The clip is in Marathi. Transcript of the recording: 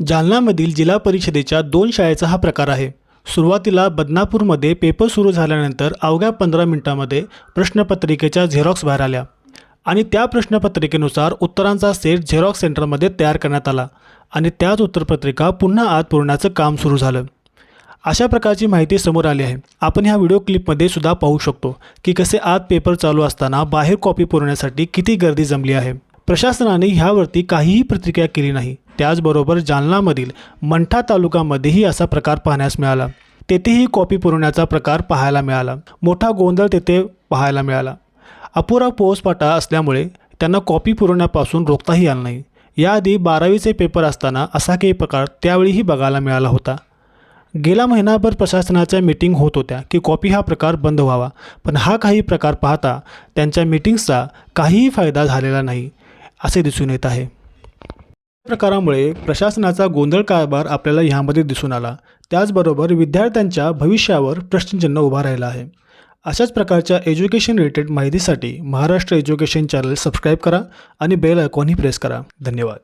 जालनामधील जिल्हा परिषदेच्या दोन शाळेचा हा प्रकार आहे. सुरुवातीला बदनापूरमध्ये पेपर सुरू झाल्यानंतर अवघ्या पंधरा मिनिटांमध्ये प्रश्नपत्रिकेच्या झेरॉक्स बाहेर आल्या आणि त्या प्रश्नपत्रिकेनुसार उत्तरांचा सेट झेरॉक्स सेंटरमध्ये तयार करण्यात आला आणि त्याच उत्तरपत्रिका पुन्हा आत पुरवण्याचं काम सुरू झालं. अशा प्रकारची माहिती समोर आली आहे. आपण ह्या व्हिडिओ क्लिपमध्ये सुद्धा पाहू शकतो की कसे आत पेपर चालू असताना बाहेर कॉपी पुरवण्यासाठी किती गर्दी जमली आहे. प्रशासनाने ह्यावरती काहीही प्रतिक्रिया केली नाही. त्याचबरोबर जालनामधील मंठा तालुकामध्येही असा प्रकार पाहण्यास मिळाला. तेथेही कॉपी पुरवण्याचा प्रकार पाहायला मिळाला. मोठा गोंधळ तेथे पाहायला मिळाला. अपुरा पोहोचपाटा असल्यामुळे त्यांना कॉपी पुरवण्यापासून रोखताही आलं नाही. याआधी बारावीचे पेपर असताना असा काही प्रकार त्यावेळीही बघायला मिळाला होता. गेला महिनाभर प्रशासनाच्या मीटिंग होत होत्या की कॉपी हा प्रकार बंद व्हावा. पण हा काही प्रकार पाहता त्यांच्या मीटिंग्सचा काहीही फायदा झालेला नाही. असे दिसून येत आहे. प्रकारामुळे प्रशासनाचा गोंधळ कारभार आपल्याला ह्यामध्ये दिसून आला. त्याचबरोबर विद्यार्थ्यांच्या भविष्यावर प्रश्नचिन्ह उभा राहिला आहे. अशाच प्रकारच्या एज्युकेशन रिलेटेड माहितीसाठी महाराष्ट्र एज्युकेशन चॅनल सबस्क्राईब करा आणि बेल आयकॉनही प्रेस करा. धन्यवाद.